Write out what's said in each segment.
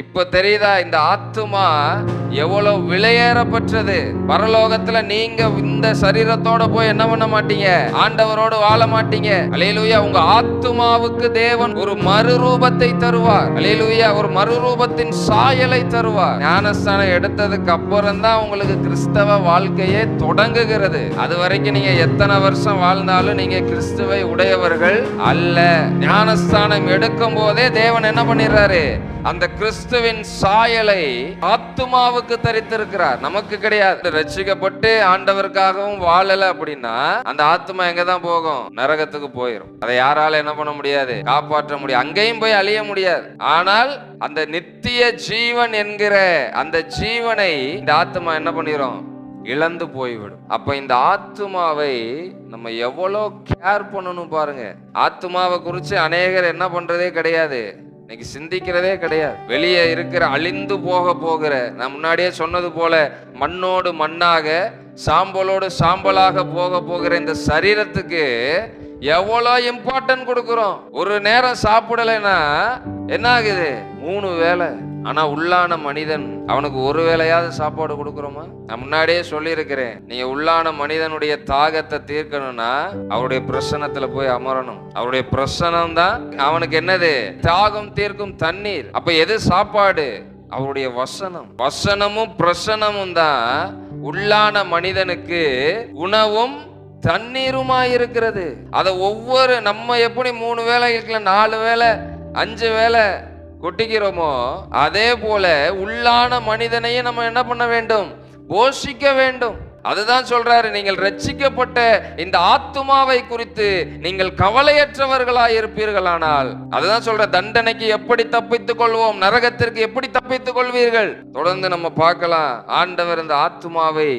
இப்ப தெரியுதா இந்த ஆத்துமா எவ்வளவு விலையேறப்பட்டது பரலோகத்துல நீங்க இந்த சரீரத்தோட போய் என்ன பண்ண மாட்டீங்க? ஆண்டவரோடு வாழ மாட்டீங்க. அலையலுயா உங்க ஆத்துமாவுக்கு தேவன் ஒரு மறுரூபத்தை தருவார். அலையலுயா ஒரு மறுரூபத்தின் சாயலை தருவார். ஞானஸ்தானம் எடுத்ததுக்கு அப்புறம் தான் உங்களுக்கு கிறிஸ்தவ வாழ்க்கையே தொடங்குகிறது. அது வரைக்கும் நீங்க எத்தனை வருஷம் வாழ்ந்தாலும் நீங்க கிறிஸ்துவை உடையவர்கள் அல்ல. ஞானஸ்தானம் எடுக்கும் போதே தேவன் என்ன பண்ணிடுறாரு? அந்த கிறிஸ்துவின் சாயலை ஆத்துமாவுக்கு தரித்திருக்கிறார். நமக்கு கிடையாது. ரட்சிக்கப்பட்டு ஆண்டவருக்காகவும் வாழல அப்படின்னா அந்த ஆத்துமா எங்க தான் போகும்? நரகத்துக்கு போயிடும் அதை யாரால என்ன பண்ண முடியாது? காப்பாற்ற முடியாது அங்கேயும் போய் அழிய முடியாது. ஆனால் அந்த நித்திய ஜீவன் என்கிற அந்த ஜீவனை இந்த ஆத்துமா என்ன பண்ணிரும்? இழந்து போய்விடும். அப்ப இந்த ஆத்துமாவை நம்ம எவ்வளோ கேர் பண்ணணும் பாருங்க. ஆத்துமாவை குறித்து அநேகர் என்ன பண்றதே கிடையாது. இன்னைக்கு சிந்திக்கிறதே கிடையாது. வெளியே இருக்கிற அழிந்து போக போகிற நான் முன்னாடியே சொன்னது போல மண்ணோடு மண்ணாக சாம்பலோடு சாம்பலாக போக போகிற இந்த சரீரத்துக்கு எவ்வளோ இம்பார்ட்டன்ட் கொடுக்குறோம்? ஒரு நேரம் சாப்பிடலைன்னா என்ன ஆகுது மூணு வேளை. ஆனா உள்ளான மனிதன் அவனுக்கு ஒரு வேளையாவது சாப்பாடு கொடுக்குறோமா? நான் முன்னாடியே சொல்லியிருக்கிறேன். நீங்க உள்ளான மனிதனுடைய தாகத்தை தீர்க்கணும்னா அவருடைய பிரசனத்துல போய் அமரணும். அவருடைய பிரசனம் தான் அவனுக்கு என்னது? தாகம் தீர்க்கும் தண்ணீர். அப்ப எது சாப்பாடு? அவருடைய வசனம். வசனமும் பிரசனமும் தான் உள்ளான மனிதனுக்கு உணவும் தண்ணீருமா இருக்கிறது. அதை ஒவ்வொரு நம்ம எப்படி மூணு வேளை இருக்கல நாலு வேளை அஞ்சு வேளை கொட்டிக்கிறோமோ அதே போல உள்ளான மனிதனையே நம்ம என்ன பண்ண வேண்டும்? போஷிக்க வேண்டும். அதுதான் சொல்றாரு நீங்கள் ரட்சிக்கப்பட்ட இந்த ஆத்துமாவை குறித்து நீங்கள் கவலையற்றவர்களாய் இருப்பீர்களானால். அதுதான் சொல்ற தண்டனைக்கு எப்படி தப்பித்துக் கொள்வோம்? நரகத்திற்கு எப்படி தப்பித்துக் கொள்வீர்கள்? தொடர்ந்து நம்ம பார்க்கலாம் ஆண்டவர் இந்த ஆத்துமாவை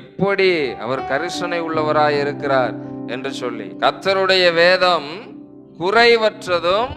எப்படி அவர் கரிசனை உள்ளவராய் இருக்கிறார் என்று சொல்லி. கத்தருடைய வேதம் குறைவற்றதும்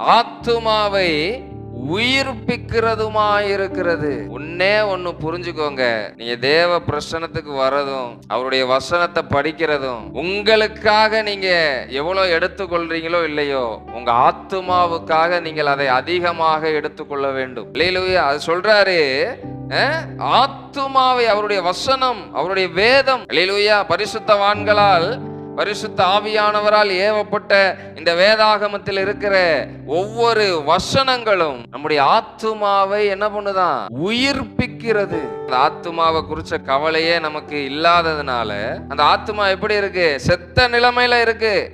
ஆத்துமாவை உயிர்ப்பிக்கிறதுமாயிருக்கிறது. உன்னே ஒண்ணு புரிஞ்சுக்கோங்க. நீங்க தேவ பிரசனத்துக்கு வரதும் அவருடைய வசனத்தை படிக்கிறதும் உங்களுக்காக நீங்க எவ்வளவு எடுத்துக்கொள்றீங்களோ இல்லையோ உங்க ஆத்துமாவுக்காக நீங்கள் அதை அதிகமாக எடுத்துக்கொள்ள வேண்டும். இல்லையிலூயா அது சொல்றாரு அஹ், ஆத்துமாவை அவருடைய வசனம் அவருடைய வேதம். இல்லையிலூயா பரிசுத்தவான்களால் பரிசுத்த ஆவியானவரால் ஏவப்பட்ட இந்த வேதாகமத்தில் இருக்கிற ஒவ்வொரு வசனங்களும் நம்முடைய ஆத்துமாவை என்ன பண்ணுதான்? உயிர்ப்பிக்கிறது. அந்த ஆத்துமாவை குறிச்ச கவலையே நமக்கு இல்லாததுனால அந்த ஆத்துமா எப்படி இருக்கு? செத்த நிலைமையில இருக்கு.